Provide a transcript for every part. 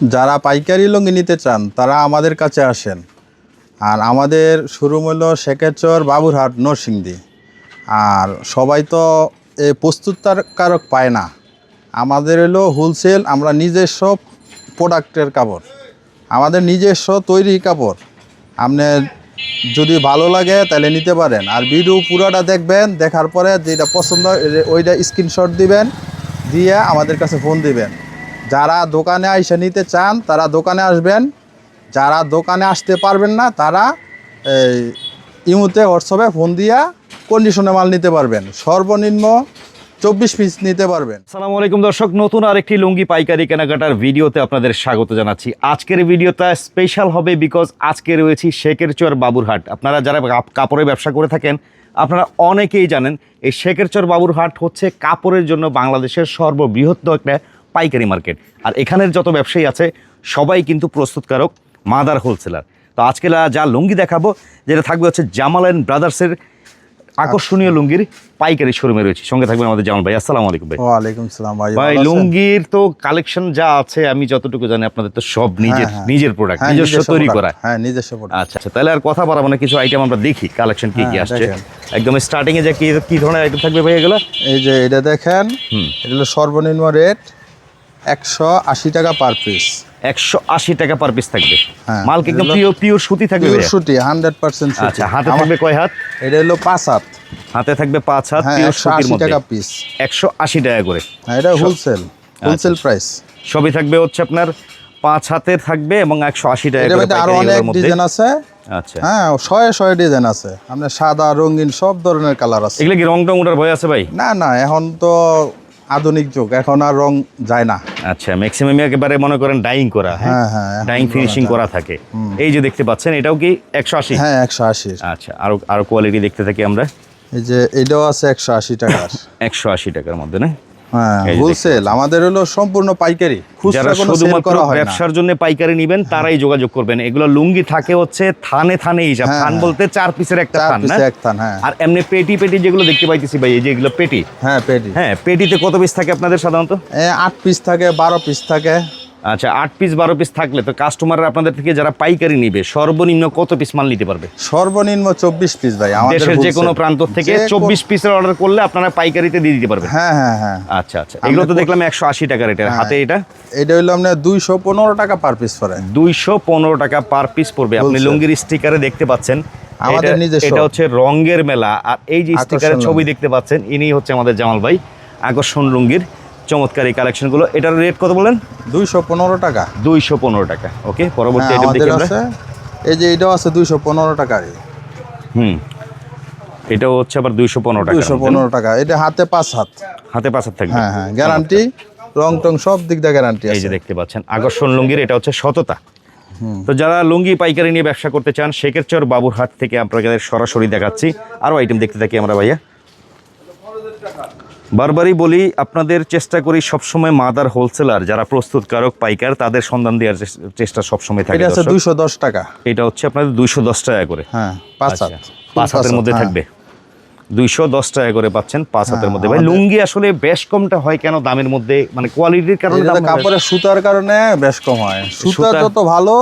যারা পাইকারি লুঙ্গি নিতে চান, তারা আমাদের কাছে আসেন। আর আমাদের শোরুম হলো শেখেচর বাবুরহাট, নরসিংদী। আর সবাই তো এই প্রস্তুতকারক পায় না। আমাদের হলো হোলসেল আমরা নিজস্ব প্রোডাক্টের কাপড়। আমাদের নিজস্ব তৈরি কাপড়। আপনার যদি ভালো লাগে, তাহলে নিতে পারেন। আর ভিডিও পুরোটা দেখবেন, দেখার পরে যেটা পছন্দ ওইটা স্ক্রিনশট দিবেন, দিয়ে আমাদের কাছে ফোন দিবেন। যারা দোকানে আইসে নিতে চান, তারা দোকানে আসবেন। যারা দোকানে আসতে পারবেন না, তারা এই ইমুতে হোয়াটসঅ্যাপে ফোন দিয়া কন্ডিশনে মাল নিতে পারবেন। সর্বনিম্ন চব্বিশ পিস নিতে পারবেন। আসসালামু আলাইকুম দর্শক, নতুন আরেকটি লুঙ্গি পাইকারি কেনাকাটার ভিডিওতে আপনাদের স্বাগত জানাচ্ছি। আজকের ভিডিওটা স্পেশাল হবে বিকজ আজকে রয়েছি শেখের চর বাবুরহাট। আপনারা যারা কাপ- কাপড়ের ব্যবসা করে থাকেন, আপনারা অনেকেই জানেন, এই শেখের চর বাবুরহাট হচ্ছে কাপড়ের জন্য বাংলাদেশের সর্ববৃহত্তম একটা পাইকারি মার্কেট। আর এখানের যত ব্যবসায়ী আছে সবাই কিন্তু প্রস্তুতকারক মাদার হোলসেলার। তো আজকে যা লুঙ্গি দেখাবো যেটা থাকবে হচ্ছে জামাল অ্যান্ড ব্রাদার্সের আকর্ষণীয় লুঙ্গির পাইকারি শোরুমে রয়েছে। সঙ্গে থাকবেন আমাদের জামাল ভাই। আসসালামু আলাইকুম ভাই। ওয়ালাইকুম সালাম ভাই ভাই লুঙ্গির তো কালেকশন যা আছে আমি যতটুকু জানি আপনাদের তো সব নিজের হ্যাঁ, হ্যাঁ। নিজের প্রোডাক্ট হ্যাঁ, নিজস্ব তৈরি করা। হ্যাঁ নিজস্ব প্রোডাক্ট আচ্ছা আচ্ছা তাহলে আর কথা বাড়াবো না কিছু আইটেম আমরা দেখি কালেকশন কি কি হ্যাঁ, আসছে। একদম স্টার্টিং এ যে কি কি ধরনের আইটেম থাকবে ভাই এগুলো? এই যে এটা দেখেন হুম। এটা হলো সর্বনিম্ন রেট একশো আশি টাকা পার পিস একশো আশি টাকা পার পিস থাকবে। হ্যাঁ, মাল কি একদম এগুলো- পিওর পিওর সুতি থাকবে পিওর সুতি হান্ড্রেড পার্সেন্ট আচ্ছা হাতে থাকবে কয় হাত? এটা হলো পাঁচ হাত। হাতে থাকবে পাঁচ হাত হ্যাঁ পিওর সুতির মধ্যে। টাকা পিস একশো আশি টাকা করে। হ্যাঁ এটা হোলসেল হোলসেল। প্রাইস সবই থাকবে হচ্ছে আপনার পাঁচ হাতের থাকবে এবং একশো আশি টাকা করে আরও অনেক ডিজাইন আছে। আচ্ছা। হ্যাঁ শয়ে শয়ে ডিজাইন আছে। আপনার সাদা রঙিন সব ধরনের কালার আছে। এগুলো কি রং টং ওঠার ভয় আছে ভাই? না না এখন তো আধুনিক যুগ এখন আর রং যায় না। আচ্ছা ম্যাক্সিমাম একেবারে মনে করেন ডাইং করা হ্যাঁ? হ্যাঁ ডাইং ফিনিশিং করা থাকে। এই যে দেখতে পাচ্ছেন এটাও কি একশো আশি? হ্যাঁ একশো আশি। আচ্ছা আরও আরও কোয়ালিটি দেখতে থাকি আমরা। এই যে এটাও আছে একশো আশি টাকার। একশো আশি টাকার মধ্যে না? হ্যাঁ হোলসেল আমাদের হলো সম্পূর্ণ পাইকারি। যারা শুধুমাত্র হয় ব্যবসার জন্য পাইকারি নিবেন তারাই যোগাযোগ করবেন। এগুলো লুঙ্গি থাকে হচ্ছে থানে থানে হিসাব। হ্যাঁ, থান হ্যাঁ। বলতে চার পিসের একটা থান না এক থান হ্যাঁ। আর এমনি পেটি পেটি যেগুলো দেখতে পাইতেছি ভাই এই যে এগুলো পেটি। হ্যাঁ পেটি। হ্যাঁ পেটিতে কত পিস থাকে আপনাদের সাধারণত? আট পিস থাকে বারো পিস থাকে। আচ্ছা আট পিস বারো পিস থাকলে তো কাস্টমাররা আপনাদের থেকে যারা পাইকারি নিবে সর্বনিম্ন কত পিস মাল নিতে পারবে? সর্বনিম্ন চব্বিশ পিস ভাই দেশের যে কোনো প্রান্ত থেকে চব্বিশ পিসের অর্ডার করলে আপনারা পাইকারিতে দিয়ে দিতে পারবেন। হ্যাঁ হ্যাঁ হ্যাঁ। আচ্ছা আচ্ছা। এগুলো তো দেখলাম একশো আশি টাকা রেটের হাতে এটা? এটা হইল আপনার দুইশো পনেরো টাকা পার পিস পরে দুইশো পনেরো টাকা পার পিস পড়বে। আপনি লুঙ্গির স্টিকারে দেখতে পাচ্ছেন। আমাদের নিজস্ব। এটা হচ্ছে রঙের মেলা। আর এই যে স্টিকারের ছবি দেখতে পাচ্ছেন ইনি হচ্ছে আমাদের জামাল ভাই। আকর্ষণ লুঙ্গির। চমৎকার এই কালেকশনগুলো। এটার রেট কত বলেন? দুইশো পনেরো টাকা। দুইশো পনেরো টাকা। ওকে পরবর্তী হ্যাঁ আইটেম দেখি আমরা। এই যে এটাও আছে দুইশো পনেরো টাকা হুম। এটাও হচ্ছে আবার দুইশো পনেরো টাকা দুইশো পনেরো টাকা। এটা হাতে পাঁচ হাত। হাতে পাঁচ হাত থাকবে। হ্যাঁ হ্যাঁ গ্যারান্টি রং টং সব দিক দিয়ে গ্যারান্টি এই যে দেখতে পাচ্ছেন আকর্ষণ লুঙ্গির এটা হচ্ছে সততা। তো যারা লুঙ্গি পাইকারি নিয়ে ব্যবসা করতে চান শেখের চর বাবুরহাট থেকে আপনাদের সরাসরি দেখাচ্ছি। আরও আইটেম দেখতে থাকি আমরা ভাইয়া। বারবারই বলি আপনাদের চেষ্টা করি সবসময় মাদার হোলসেলার যারা প্রস্তুতকারক পাইকার তাদের সন্ধান দেওয়ার চেষ্টা সবসময় থাকে এটা আছে দুইশো দশ টাকা। এটা হচ্ছে আপনাদের দুইশো দশ টাকা করে। হ্যাঁ পাঁচ আচ্ছা, হাত। পাঁচ হাতের মধ্যে হ্যাঁ। থাকবে। দুইশো দশ টাকা করে পাচ্ছেন পাঁচ হাতের হ্যাঁ, মধ্যে। ভাই লুঙ্গি আসলে বেশ কমটা হয় কেন? দামের মধ্যে মানে কোয়ালিটির কারণে হয়? কাপড়ের সুতার কারণে বেশ কম হয়। সুতা যত ভালো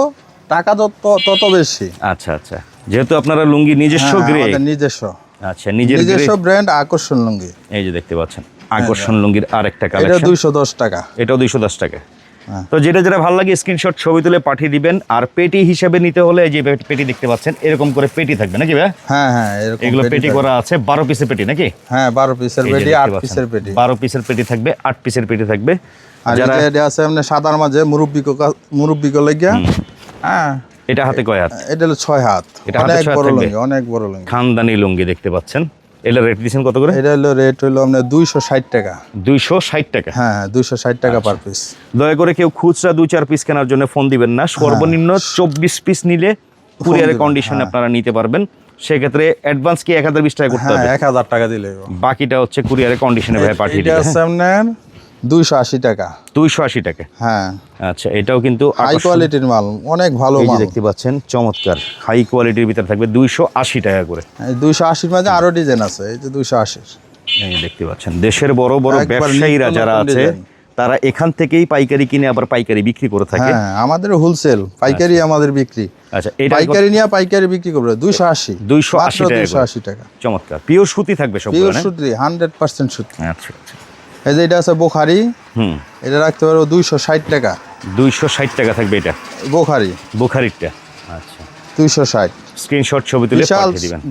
টাকা যত তত বেশি। আচ্ছা আচ্ছা। যেহেতু আপনারা লুঙ্গি নিজস্ব হ্যাঁ, গ্রে নিজস্ব। আচ্ছা নিজের নিজস্ব ব্র্যান্ড আকর্ষণ লুঙ্গি। এই যে দেখতে পাচ্ছেন আকর্ষণ লুঙ্গির আরেকটা এটা কালেকশন দুইশো দশ টাকা। এটাও দুইশো দশ টাকা। হ্যাঁ। তো যেটা যেটা ভালো লাগে স্ক্রিনশট ছবি তুলে পাঠিয়ে দিবেন। আর পেটি হিসেবে নিতে হলে এই যে পেটি দেখতে পাচ্ছেন এরকম করে পেটি থাকবে নাকি ভাই? হ্যাঁ হ্যাঁ এরকম এগুলো পেটি করা আছে বারো পিসের পেটি নাকি? হ্যাঁ বারো পিসের পেটি দেখতে আট পিসের পেটি। বারো পিসের পেটি থাকবে আট পিসের পেটি থাকবে। আর যারা এটা এটা আছে আপনার সাদার মাঝে মুরব্বি মুরব্বি লাগিয়া হ্যাঁ। এটা হাতে কয় হাত? এটা হলো ছয় হাত। এটা অনেক বড় লুঙ্গি অনেক বড় লুঙ্গি। খানদানি লুঙ্গি দেখতে পাচ্ছেন। এগুলো রেট দিচ্ছেন কত করে? এটা হলো রেট হলো আপনার দুইশো ষাট টাকা। দুইশো ষাট টাকা। হ্যাঁ হ্যাঁ দুইশো ষাট আচ্ছা। টাকা পার পিস দয়া করে কেউ খুচরা দুই চার পিস কেনার জন্য ফোন দিবেন না। সর্বনিম্ন চব্বিশ পিস নিলে কুরিয়ারের কন্ডিশনে হ্যাঁ। আপনারা নিতে পারবেন। সেক্ষেত্রে অ্যাডভান্স কি এক হাজার বিশ টাকা করতে হ্যাঁ হবে? এক হাজার টাকা দিলে বাকিটা হচ্ছে কুরিয়ারের কন্ডিশনে ভাই পাঠিয়ে এটা আপনার দুইশো আশি টাকা। দুইশো আশি টাকা? হ্যাঁ। আচ্ছা এটাও কিন্তু হাই কোয়ালিটির মাল অনেক ভালো মাল। দেখতে পাচ্ছেন চমৎকার। হাই কোয়ালিটির ভিতরে থাকবে দুইশো আশি টাকা করে। দুইশো আশির মাঝে আরও ডিজাইন আছে এই যে দুইশো আশির। দেখতে পাচ্ছেন দেশের বড় বড় ব্যবসায়ীরা যারা আছে তারা এখান থেকেই পাইকারি কিনে আবার পাইকারি বিক্রি করে থাকে। হ্যাঁ আমাদের হোলসেল পাইকারি আমাদের বিক্রি। আচ্ছা এটা পাইকারি নিয়ে পাইকারি বিক্রি করবে দুইশো আশি। 280 টাকা দুইশো আশি টাকা। চমৎকার। পিওর সুতি থাকবে সব পিওর সুতি হান্ড্রেড পার্সেন্ট সুতি। আচ্ছা আচ্ছা। এই যে এটা আছে বোখারি। হুম। এটা রাখতে পারো দুইশো ষাট টাকা। দুইশো ষাট টাকা থাকবে এটা? বোখারি। বোখারিটা আচ্ছা। দুইশো ষাট। স্ক্রিনশট ছবি তুলে বিশাল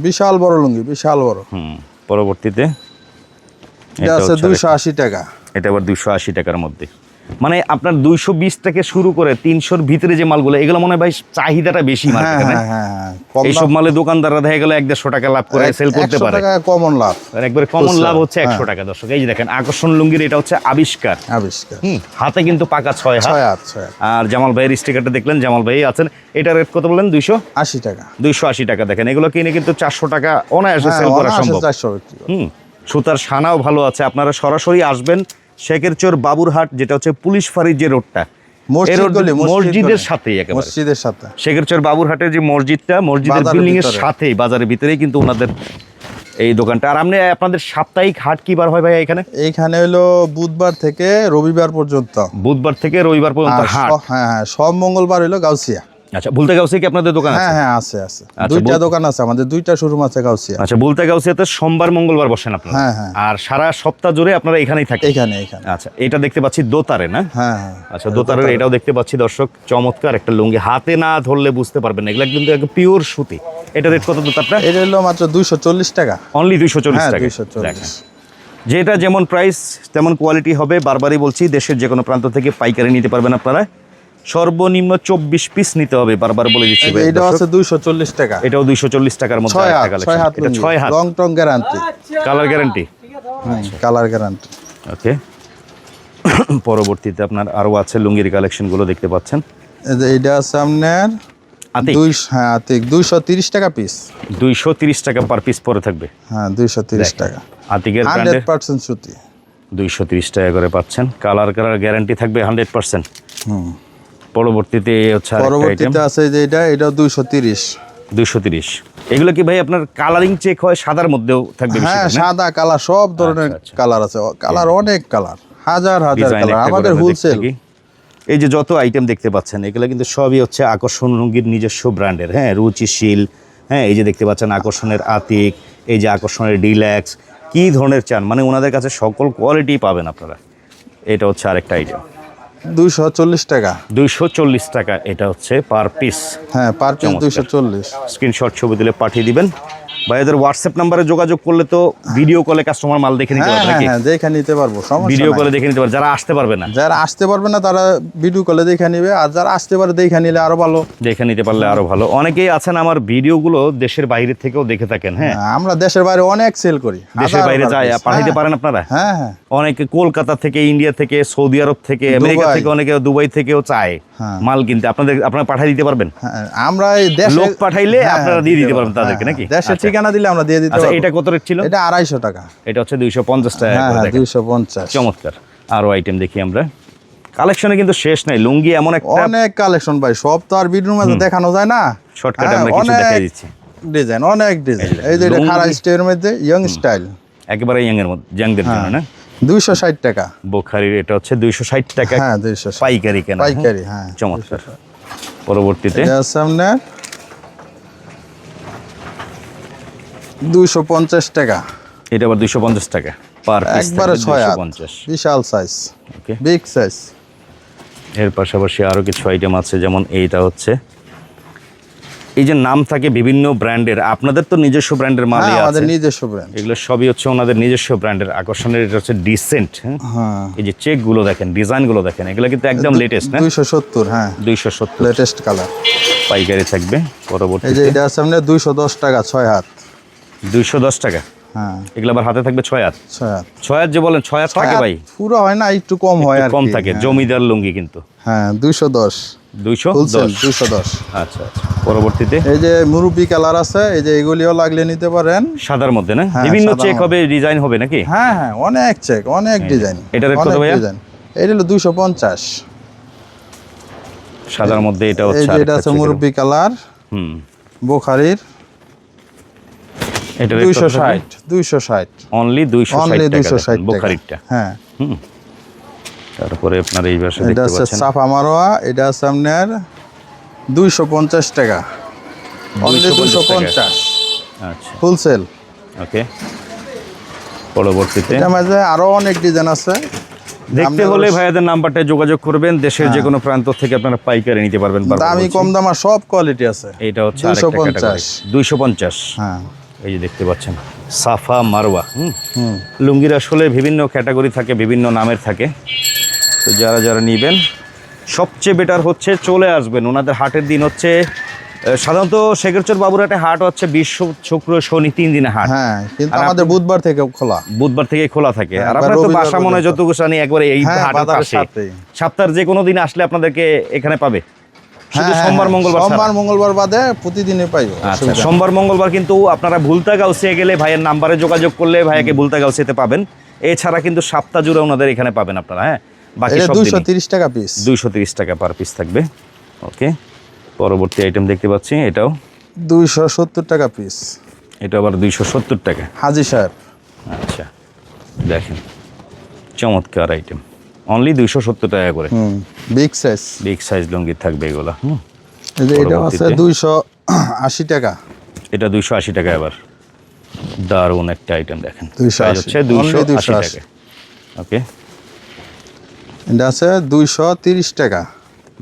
বিশাল বড় লুঙ্গি বিশাল বড়। হুম পরবর্তীতে এটা আছে দুইশো আশি টাকা। এটা আবার দুইশো আশি টাকার মধ্যে। মানে আপনার দুইশো বিশ থেকে শুরু করে তিনশোর ভিতরে যে মালগুলো এগুলো মনে হয় ভাই চাহিদাটা বেশি হ্যাঁ হ্যাঁ হ্যাঁ এইসব মালে দোকানদাররা দেখা গেল এক দেড়শো টাকা লাভ করে সেল করতে পারে। কমন লাভ। একবারে কমন লাভ হচ্ছে একশো। টাকা দর্শক। এই যে দেখেন আকর্ষণ লুঙ্গির এটা হচ্ছে আবিষ্কার। আবিষ্কার। হাতে কিন্তু পাকা ছয় হাত। আর জামাল ভাইয়ের স্টিকারটা দেখলেন জামাল ভাই আছেন। এটা রেট কত বললেন? দুইশো? আশি টাকা। দুইশো আশি টাকা দেখেন। এগুলো কিনে কিন্তু চারশো টাকা অনায়াসে সেল করা সম্ভব। হুম সুতার সানাও ভালো আছে। আপনারা সরাসরি আসবেন শেখের চোর বাবুরহাট যেটা হচ্ছে পুলিশ ফাঁড়ির যে রোডটা। মসজিদের। সাথেই একেবারে। মসজিদের সাথে। শেখের চোর বাবুরহাটের যে মসজিদটা মসজিদের বিল্ডিং এর। সাথেই বাজারের ভিতরেই কিন্তু ওনাদের এই দোকানটা। আর আপনি আপনাদের সাপ্তাহিক হাট কি বার হয় ভাই এখানে? এইখানে হলো বুধবার থেকে রবিবার পর্যন্ত। বুধবার থেকে রবিবার পর্যন্ত হাট? হ্যাঁ হ্যাঁ সব মঙ্গলবার হলো গাউসিয়া। আচ্ছা বলতে গাউসে কি আপনাদের দোকান হ্যাঁ আছে? হ্যাঁ আছে আছে। আচ্ছা, দুইটা দোকান আছে আমাদের দুইটা শোরুম আছে গাউসিয়া। আচ্ছা বলতে গাউসিয়াতে সোমবার মঙ্গলবার বসেন আপনারা? হ্যাঁ, হ্যাঁ। আর সারা সপ্তাহ জুড়ে আপনারা এখানেই থাকেন? এখানে এখানে। আচ্ছা এটা দেখতে পাচ্ছি দোতারে না? হ্যাঁ হ্যাঁ আচ্ছা দোতারের এটাও দেখতে পাচ্ছি দর্শক চমৎকার একটা লুঙ্গি। হাতে না ধরলে বুঝতে পারবেন না এগুলো কিন্তু একদম পিওর সুতি। এটা রেট কত দোতারটা? এটা হলো মাত্র দুইশো চল্লিশ টাকা। অনলি দুইশো চল্লিশ হ্যাঁ টাকা। দুইশো চল্লিশ। যেটা যেমন প্রাইস তেমন কোয়ালিটি হবে বারবারই বলছি দেশের যে কোনো প্রান্ত থেকে পাইকারি নিতে পারবেন আপনারা। সর্বনিম্ন চব্বিশ পিস নিতে হবে বারবার বলে দিচ্ছি এটা। আছে দুইশো চল্লিশ টাকা। এটাও দুইশো চল্লিশ টাকার মধ্যে ছয় হাত এটা টং guarantee colour guarantee colour guarantee okay পরবর্তীতে আপনার আরও আছে লুঙ্গির কালেকশনগুলো দেখতে পাচ্ছেন। এইটা আছে আপনার হ্যাঁ আতিক। দুইশো তিরিশ টাকা পিস দুইশো তিরিশ টাকা পার পিস পরে থাকবে। হ্যাঁ দুইশো তিরিশ টাকা। আতিকের হান্ড্রেড পার্সেন্ট সুতি। দুইশো তিরিশ টাকা করে পাচ্ছেন। কালার কালার গ্যারান্টি থাকবে হান্ড্রেড পার্সেন্ট। হুম। পরবর্তীতে হচ্ছে পরবর্তীতে আছে যে এটা এটা দুইশো তিরিশ। দুইশো তিরিশ। এগুলো কি ভাই আপনার কালারিং চেক হয় সাদার মধ্যেও থাকবে হ্যাঁ সাদা কালার সব ধরনের আচ্ছা, আচ্ছা। কালার আছে কালার অনেক কালার হাজার হাজার কালার আমাদের হোলসেল এই যে যত আইটেম দেখতে পাচ্ছেন এগুলো কিন্তু সবই হচ্ছে আকর্ষণ রঙ্গির নিজস্ব ব্র্যান্ডের। হ্যাঁ রুচিশীল হ্যাঁ এই যে দেখতে পাচ্ছেন আকর্ষণের আতিক এই যে আকর্ষণের ডিল্যাক্স কি ধরনের চান? মানে ওনাদের কাছে সকল কোয়ালিটি পাবেন আপনারা। এটা হচ্ছে আরেকটা আইটেম দুইশো চল্লিশ টাকা। দুইশো চল্লিশ টাকা এটা হচ্ছে পার পিস। হ্যাঁ পার পিস। দুইশো চল্লিশ। স্ক্রিনশট ছবি দিলে পাঠিয়ে দিবেন। ভাইয়াদের হোয়াটসঅ্যাপ নাম্বারে যোগাযোগ করলে তো ভিডিও কলে কাস্টমার মাল দেখে নিতে হ্যাঁ পারবে হ্যাঁ হ্যাঁ দেখে নিতে পারব ভিডিও কলে দেখে নিতে পারবে যারা আসতে পারবে না। যারা আসতে পারবে না তারা ভিডিও কলে দেখে নিবে আর যারা আসতে পারে দেখে নিলে আরও ভালো। দেখে নিতে পারলে আরও ভালো। অনেকেই আছেন আমার ভিডিওগুলো দেশের বাইরে থেকেও দেখে থাকেন হ্যাঁ? আমরা দেশের বাইরে অনেক সেল করি দেশের বাইরে যায় পাঠাইতে পারেন আপনারা? হ্যাঁ হ্যাঁ। অনেকে কলকাতা থেকে ইন্ডিয়া থেকে সৌদি আরব থেকে আমেরিকা থেকে অনেকে দুবাই থেকেও চায়। মাল কিনতে। আপনাদের আপনারা পাঠিয়ে দিতে পারবেন? আমরা লোক পাঠাইলে আপনারা দিয়ে দিতে পারবেন তাদেরকে নাকি? দেশের আচ্ছা। ঠিকানা দিলে আমরা দিয়ে দিতে আচ্ছা এটা কত রেট ছিল? এটা আড়াইশো টাকা। এটা হচ্ছে দুইশো পঞ্চাশ টাকা হ্যাঁ হ্যাঁ। দুইশো পঞ্চাশ। চমৎকার। আরও আইটেম দেখি আমরা। কালেকশনে কিন্তু শেষ নাই। লুঙ্গি এমন একটা অনেক কালেকশন ভাই সব তো আর ভিডিওর মধ্যে দেখানো যায় না। শর্টকাটে হ্যাঁ, আমরা কিছু দেখাই দিচ্ছি। ডিজাইন অনেক ডিজাইন এই যে এটা খাড়া স্টাইলের মধ্যে ইয়ং স্টাইল একেবারে ইয়াং এর মধ্যে ইয়াংদের জন্য। না? দুইশো ষাট টাকা। বোখারির এটা হচ্ছে দুইশো ষাট টাকা। হ্যাঁ দুইশো পাইকারি কেনা? পাইকারি হ্যাঁ চমৎকার। পরবর্তীতে এটা আছে আপনার দুইশো পঞ্চাশ টাকা। এটা আবার দুইশো পঞ্চাশ টাকা পার একবারে ছয় পঞ্চাশ। বিশাল সাইজ ওকে বিগ সাইজ এর পাশাপাশি আরও কিছু আইটেম আছে যেমন এইটা হচ্ছে। এই যে নাম থাকে বিভিন্ন ব্র্যান্ডের আপনাদের তো নিজস্ব ব্র্যান্ডের হ্যাঁ আছে আমাদের নিজস্ব ব্র্যান্ড এগুলো সবই হচ্ছে ওনাদের নিজস্ব ব্র্যান্ডের। আকর্ষণের এটা হচ্ছে ডিসেন্ট হ্যাঁ? হ্যাঁ। এই যে চেকগুলো দেখেন ডিজাইনগুলো দেখেন এগুলো কিন্তু একদম লেটেস্ট না? দুইশো সত্তর হ্যাঁ। দুইশো সত্তর। লেটেস্ট কালার পাইকারি থাকবে এই যে এটা দুইশো দশ টাকা ছয় হাত। দুইশো দশ টাকা। হ্যাঁ। এগুলো আবার হাতে থাকবে ছয় হাত। ছয় হাত। ছয় হাত যে বলেন ছয় হাত থাকে ভাই? পুরো হয় না একটু কম হয় আর কম থাকে হ্যাঁ। জমিদার লুঙ্গি কিন্তু। হ্যাঁ দুইশো দশ। দুইশো দশ? দুইশো দশ। আচ্ছা আচ্ছা। পরবর্তীতে? এই যে মুরব্বি কালার আছে এই যে এগুলিও লাগলে নিতে পারেন। সাদার মধ্যে না? হ্যাঁ, বিভিন্ন চেক হবে ডিজাইন হবে নাকি? হ্যাঁ হ্যাঁ অনেক চেক অনেক ডিজাইন rate কত? ডিজাইন এটা হলো দুইশো পঞ্চাশ। সাদার মধ্যে এটা হচ্ছে এটা আছে মুরব্বি কালার। হুম। বোখারির। এটা দুইশো ষাট দুইশো ষাট। অনলি দুইশো অনলি ষাট দুইশো টাকা। ষাট হ্যাঁ। তারপরে আপনার এই পাশে এটা দেখতে হচ্ছে পাচ্ছেন। সাফা মারোয়া এটা আছে আপনার দুইশো পঞ্চাশ টাকা। অনলি 250 দুইশো টাকা। পঞ্চাশ। আচ্ছা। হোলসেল ওকে পরবর্তীতে? এটা মাঝে আরও অনেক ডিজাইন আছে। দেখতে হলে ভাইয়াদের নাম্বারটা যোগাযোগ করবেন দেশের যে কোনো প্রান্ত থেকে আপনারা পাইকারি নিতে পারবেন দামি কম দামা সব কোয়ালিটি আছে। এটা হচ্ছে 250 দুইশো পঞ্চাশ। হ্যাঁ। এই যে দেখতে পাচ্ছেন সাফা মারওয়া হুম? হুম লুঙ্গির আসলে বিভিন্ন ক্যাটাগরি থাকে বিভিন্ন নামের থাকে। তো যারা যারা নেবেন সবচেয়ে বেটার হচ্ছে চলে আসবেন। ওনাদের হাটের দিন হচ্ছে সাধারণত শেখরচর বাবুরহাটে হাট হচ্ছে বিশ্ব শুক্র শনি তিন দিনে হাট। হ্যাঁ কিন্তু আমাদের বুধবার থেকে খোলা। বুধবার থেকে খোলা থাকে। আর হ্যাঁ, আপনার তো বাসা মনে হয় পর্যন্ত। যত গোসানি একবারে এই হ্যাঁ, হাটের পাশে। সপ্তাহের যে কোনো দিন আসলে আপনাদেরকে এখানে পাবে। শুধু হ্যাঁ, হ্যাঁ, সোমবার। মঙ্গলবার সোমবার মঙ্গলবার বাদে প্রতিদিনই পাইবো আচ্ছা। সোমবার মঙ্গলবার কিন্তু আপনারা ভুলতা গাউসিয়া গেলে ভাইয়ের নাম্বারে যোগাযোগ করলে ভাইয়াকে ভুলতা গাউসিয়াতে পাবেন। এছাড়া কিন্তু সপ্তাহ জুড়ে ওনাদের এখানে পাবেন আপনারা হ্যাঁ? বাকি দুইশো তিরিশ টাকা পিস দুইশো তিরিশ টাকা পার পিস থাকবে। ওকে পরবর্তী আইটেম দেখতে পাচ্ছি এটাও। দুইশো সত্তর টাকা পিস এটা আবার দুইশো সত্তর টাকা। হাজি সাহেব। আচ্ছা দেখেন চমৎকার আইটেম অনলি দুইশো সত্তর টাকা করে। Big size big size lungi থাকবে এগুলা এটা আছে দুইশো আশি টাকা। এটা দুইশো আশি টাকা আবার দারুণ একটা আইটেম দেখেন। হচ্ছে দুইশো আশি টাকা। ওকে এটা আছে দুইশো তিরিশ টাকা।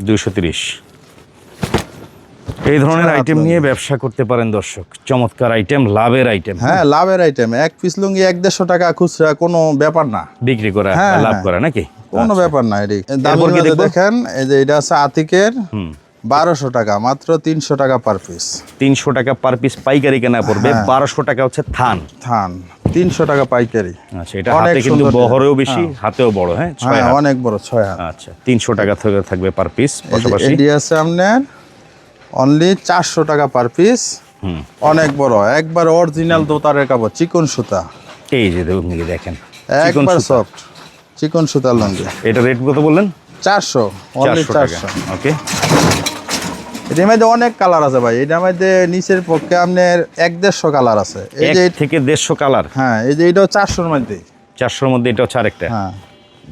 দুইশো তিরিশ। এই ধরনের আইটেম নিয়ে ব্যবসা করতে পারেন দর্শক। চমৎকার আইটেম লাভের আইটেম হ্যাঁ লাভের আইটেম এক পিস লুঙ্গি এক দেড়শো টাকা খুচরা কোনো ব্যাপার না। বিক্রি করা হ্যাঁ, লাভ হ্যাঁ। করা নাকি? কোনো ব্যাপার না এটি মধ্যে দেখেন এই যে এটা আছে আতিকের বারোশো টাকা মাত্র তিনশো টাকা পার পিস তিনশো টাকা পার পিস পাইকারি কেনা পড়বে হ্যাঁ। বারোশো টাকা হচ্ছে থান। থান তিনশো টাকা পাইকারি। আচ্ছা এটা হাতে কিন্তু বহরেও বেশি হাতেও বড় হ্যাঁ? ছয় হ্যাঁ অনেক বড় ছয় হাত। আচ্ছা তিনশো টাকা থেকে থাকবে পার পিস পাশাপাশি? এটি আছে আপনার অনলি চারশো টাকা পার পিস অনেক বড় একবার অরিজিনাল দোতারের কাপড় চিকন সুতা। এই যে দেখুন দেখেন। একবার সফট চিকন সুতার লঙ্গি। এটা রেট কত বললেন? চারশো অনলি চারশো ওকে এটার মধ্যে অনেক কালার আছে ভাই। এটার মধ্যে নিচের পক্ষে আপনার এক দেড়শো কালার আছে। এই যে থেকে দেড়শো কালার হ্যাঁ এই যে এটাও চারশোর মধ্যে চারশোর মধ্যে এটা হচ্ছে আরেকটা? হ্যাঁ।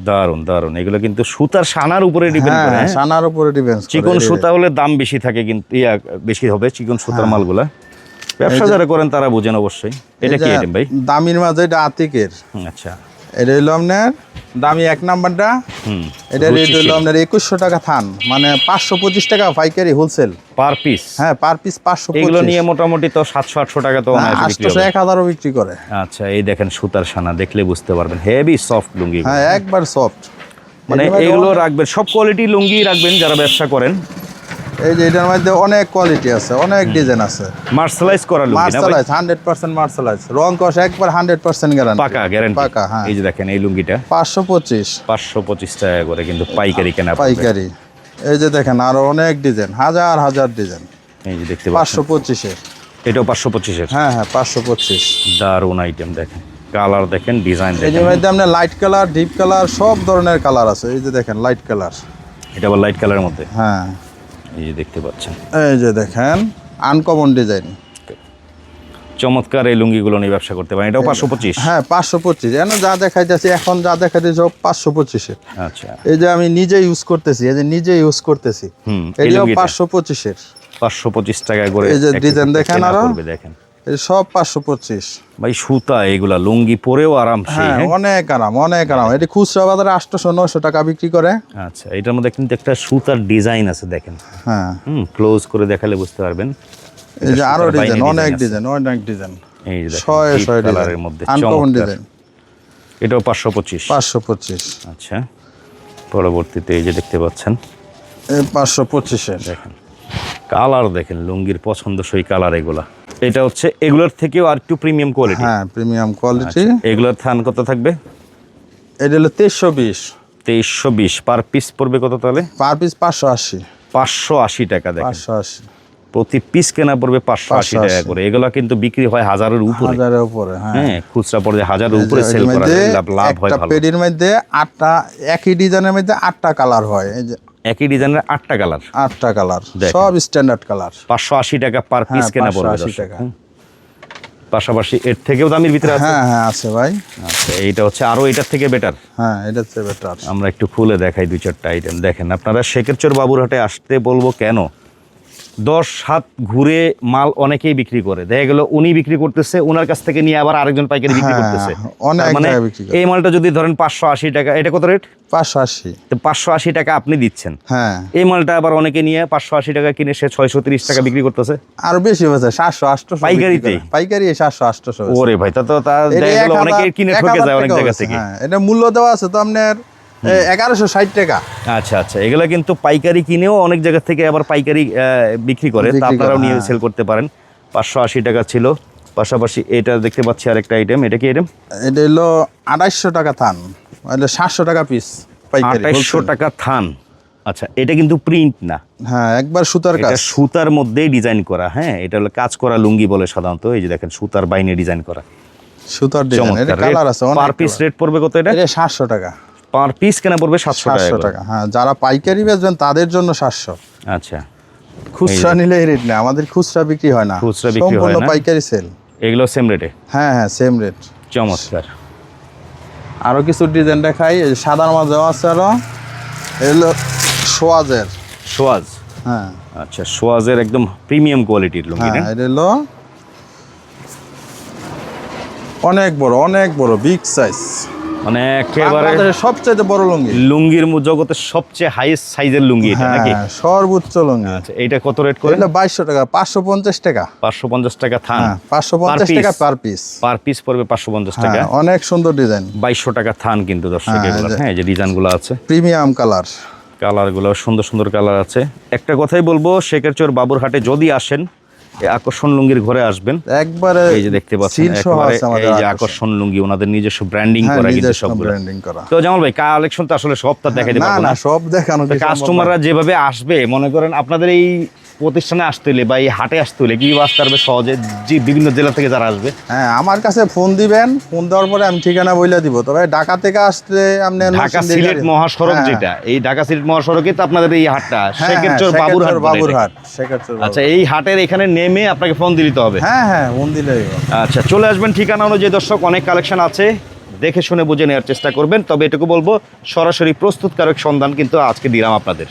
দারুণ দারুণ এগুলো কিন্তু সুতার সানার উপরে ডিপেন্ড হ্যাঁ করে হ্যাঁ? সানার উপরে ডিপেন্ড চিকন সুতা হলে দাম বেশি থাকে কিন্তু ইয়া বেশি হবে চিকন সুতার হ্যাঁ। মালগুলা। ব্যবসা যারা করেন তারা বুঝেন অবশ্যই। এটা কি আইটেম ভাই? দামির মাঝে এটা আতিকের। আচ্ছা। এটা হইল আপনার দামি এক নাম্বারটা। এটা রেট হইল আপনার একুশশো টাকা থান মানে পাঁচশো পঁচিশ টাকা পাইকারি হোলসেল পার পিস হ্যাঁ পার পিস পাঁচশো এগুলো নিয়ে মোটামুটি তো সাতশো আটশো টাকা তো অনায়াসে আটশোশো এক হাজারও বিক্রি করে। আচ্ছা এই দেখেন সুতার সানা দেখলে বুঝতে পারবেন। হেভি সফট লুঙ্গি হ্যাঁ একবার সফট মানে এগুলো রাখবেন সব কোয়ালিটি লুঙ্গি রাখবেন যারা ব্যবসা করেন। এই যে এটার মধ্যে অনেক কোয়ালিটি আছে অনেক ডিজাইন আছে। মার্শালাইজ করা লুঙ্গি হান্ড্রেড পার্সেন্ট মার্শালাইজ রং কষ একবার হান্ড্রেড পার্সেন্ট গ্যারান্টি পাকা গ্যারান্টি পাকা হ্যাঁ। এই যে দেখেন এই লুঙ্গিটা। পাঁচশো পঁচিশ। পাঁচশো পঁচিশ টাকা করে কিন্তু পাইকারি কেনা পাইকারি। এই যে দেখেন আরও অনেক ডিজাইন হাজার হাজার ডিজাইন এই যে দেখতে পাচ্ছেন। পঁচিশের। এটাও পাঁচশো পঁচিশের? হ্যাঁ হ্যাঁ পাঁচশো পঁচিশ। দারুণ আইটেম দেখেন। কালার দেখেন ডিজাইন এই যে মধ্যে আপনার লাইট কালার ডিপ কালার সব ধরনের কালার আছে। এই যে দেখেন লাইট কালার এটা আবার লাইট কালারের মধ্যে? হ্যাঁ। এই যে দেখতে পাচ্ছেন। এই যে দেখেন আনকমন ডিজাইন চমৎকার এই লুঙ্গিগুলো নিয়ে ব্যবসা করতে পারেন। এটাও পাঁচশো পঁচিশ? হ্যাঁ পাঁচশো পঁচিশ। এন যা দেখাইতেছি এখন যা দেখাইতেছি সব পাঁচশো পঁচিশের আচ্ছা। এই যে আমি নিজে ইউজ করতেছি এই যে নিজে ইউজ করতেছি এটাও পাঁচশো পঁচিশের। পাঁচশো পঁচিশ টাকা করে এই যে ডিজাইন দেখেন আরও? দেখেন। সব পাঁচশো পঁচিশ। ভাই সুতা এগুলা লুঙ্গি পরেও আরাম হ্যাঁ হ্যাঁ? অনেক আরাম অনেক আরাম। এটি খুচরা বাজারে আটশোশো নয়শো টাকা বিক্রি করে। আচ্ছা এটার মধ্যে কিন্তু একটা সুতার ডিজাইন আছে দেখেন। হ্যাঁ। হুম ক্লোজ করে দেখালে বুঝতে পারবেন। এই যে আরও ডিজাইন অনেক ডিজাইন অনেক ডিজাইন। এই যে দেখেন, ছয় ছয় colour মধ্যে আনকমন ডিজাইন। এটাও পাঁচশো পঁচিশ। পাঁচশো পঁচিশ। আচ্ছা পরবর্তীতে এই যে দেখতে পাচ্ছেন। পাঁচশো পঁচিশের। দেখেন কালার দেখেন লুঙ্গির পছন্দসই কালার এগুলা। এটা হচ্ছে এগুলোর থেকেও আর একটু প্রিমিয়াম কোয়ালিটি হ্যাঁ প্রিমিয়াম কোয়ালিটি এগুলোর থান কত থাকবে? এটা হলো তেইশশো বিশ। তেইশশো বিশ। পার পিস পড়বে কত তাহলে? পার পিস পাঁচশো আশি। পাঁচশো আশি টাকা দেখেন। পাঁচশো আশি। প্রতি পিস কেনা পড়বে পাঁচশো আশি 580 টাকা করে। এগুলা কিন্তু বিক্রি হয় হাজারের উপরে। হাজারের উপরে হ্যাঁ। হ্যাঁ খুচরা পড়ে হাজারের উপরে সেল করা লাভ হয় একটা ভালো। পেডির মধ্যে আটটা একই ডিজাইনের মধ্যে আটটা কালার হয়। এই যে একই ডিজাইনের আটটা কালার। আটটা কালার। সব স্ট্যান্ডার্ড কালার। পাঁচশো আশি টাকা পার পিস হ্যাঁ, কেনা পড়বে 580 টাকা। পাশাপাশি এর থেকেও দামের ভিতরে আছে? হ্যাঁ হ্যাঁ আছে ভাই। আচ্ছা এইটা হচ্ছে আরও এটার থেকে বেটার হ্যাঁ এটা হচ্ছে বেটার আমরা একটু খুলে দেখাই দুই চারটা আইটেম দেখেন আপনারা শেখের চোর বাবুর বাবুরহাটে আসতে বলব কেন? দশ হাত ঘুরে মাল অনেকেই বিক্রি করে। দেখা গেল উনি বিক্রি করতেছে ওনার কাছ থেকে নিয়ে আবার আরেকজন পাইকারি বিক্রি হ্যাঁ, করতেছে। মানে জায়গায় বিক্রি করে। এই মালটা যদি ধরেন পাঁচশো আশি টাকা এটা কত রেট? পাঁচশো আশি। তো পাঁচশো আশি টাকা আপনি দিচ্ছেন। হ্যাঁ। এই মালটা আবার অনেকে নিয়ে পাঁচশো আশি টাকা কিনে সে ছয়শো তিরিশ টাকা বিক্রি করতেছে। আরও বেশি হয়েছে সাতশো আটশো পাইকারিতেই? পাইকারি সাতশো আটশো ওরে ভাই তা তো তা অনেকে কিনে ঠকে যায় অনেক জায়গা থেকে। হ্যাঁ এটা মূল্য দেওয়া আছে তো আপনার এগারোশো ষাট টাকা। আচ্ছা আচ্ছা। এগুলো কিন্তু পাইকারি কিনেও অনেক জায়গা থেকে আবার পাইকারি বিক্রি করে। তা আপনারাও নিয়ে হ্যাঁ। সেল করতে পারেন। পাঁচশো আশি টাকা ছিল। পাশাপাশি এটা দেখতে পাচ্ছি আরেকটা আইটেম এটা কি আইটেম এটা হলো আড়াইশো টাকা থান। এটা সাতশো টাকা পিস wholesale। টাকা থান। আচ্ছা এটা কিন্তু প্রিন্ট না। হ্যাঁ একবার সুতার কাজ। সুতার মধ্যেই ডিজাইন করা হ্যাঁ। এটা হলো কাজ করা লুঙ্গি বলে সাধারণত। এই যে দেখেন সুতার বাইনে ডিজাইন করা। সুতার ডিজাইন এটা কালার আছে পার পিস রেট পড়বে কত এটা? এটা সাতশো টাকা। পার পিস কেনা পড়বে সাতশো টাকা হ্যাঁ যারা পাইকারি বেচবেন তাদের জন্য সাতশো। আচ্ছা। খুচরা নিলে এই রেট না আমাদের খুচরা বিক্রি হয় না। খুচরা বিক্রি হয় সম্পূর্ণ না? পাইকারি সেল এগুলো সেম রেটে হ্যাঁ হ্যাঁ সেম রেট চমৎকার। আরও কিছু ডিজাইন দেখাই সাদার মাঝেও আছে আরও। এগুলো সোয়াজের। সোয়াজ? হ্যাঁ। আচ্ছা সোয়াজের একদম প্রিমিয়াম কোয়ালিটির লুঙ্গি হ্যাঁ এটা হলো অনেক বড় অনেক বড় বিগ সাইজ মানে একেবারে সবচেয়ে বড় লুঙ্গি। লুঙ্গির জগতের সবচেয়ে হাইয়েস্ট সাইজের লুঙ্গি এটা নাকি? হ্যাঁ সর্বোচ্চ লুঙ্গি। আচ্ছা এইটা কত রেট করে এটা বাইশশো টাকা পাঁচশো পঞ্চাশ টাকা। পাঁচশো পঞ্চাশ টাকা থান। হ্যাঁ পাঁচশো পঞ্চাশ piece? টাকা পার পিস পার পিস পড়বে পাঁচশো পঞ্চাশ টাকা। হ্যাঁ অনেক সুন্দর ডিজাইন বাইশশো টাকা থান কিন্তু দর্শক হ্যাঁ, এগুলো হ্যাঁ যে ডিজাইনগুলো আছে। প্রিমিয়াম কালার কালারগুলো সুন্দর সুন্দর কালার আছে। একটা কথাই বলব শেখের শেখেরচর বাবুরহাটে যদি আসেন আকর্ষণ লুঙ্গির ঘরে আসবেন। একবারে এই যে দেখতে পাচ্ছেন এই যে আকর্ষণ। লুঙ্গি ওনাদের নিজস্ব ব্র্যান্ডিং হ্যাঁ করা কিন্তু সব ব্র্যান্ডিং করা। তো জামাল ভাই কালেকশন তো আসলে সব তো দেখাইতে না পারব না না। সব দেখানো কাস্টমাররা যেভাবে আসবে মনে করেন আপনাদের এই প্রতিষ্ঠানে আসতে হলে বা এই হাটে আসতে হলে কি আসতে পারবে সহজে? যে বিভিন্ন জেলা থেকে যারা আসবে। হ্যাঁ আমার কাছে ফোন দিবেন ফোন দেওয়ার পরে আমি ঠিকানা বইলা দিব। তবে ঢাকা থেকে আসলে আপনি ঢাকা সিলেট মহাসড়ক হ্যাঁ, যেটা এই ঢাকা সিলেট মহাসড়কে তো আপনাদের এই হাটটা হ্যাঁ, হ্যাঁ, শেখেরচর বাবুরহাট বাবুরহাট শেখেরচর আচ্ছা এই হাটের এখানে নেমে আপনাকে ফোন দিতে হবে। হ্যাঁ হ্যাঁ ফোন দিলেই হবে। আচ্ছা চলে আসবেন ঠিকানা অনুযায়ী দর্শক অনেক কালেকশন আছে। দেখে শুনে বুঝে নেওয়ার চেষ্টা করবেন তবে এটুকু বলব সরাসরি প্রস্তুতকারক সন্ধান কিন্তু আজকে দিলাম আপনাদের।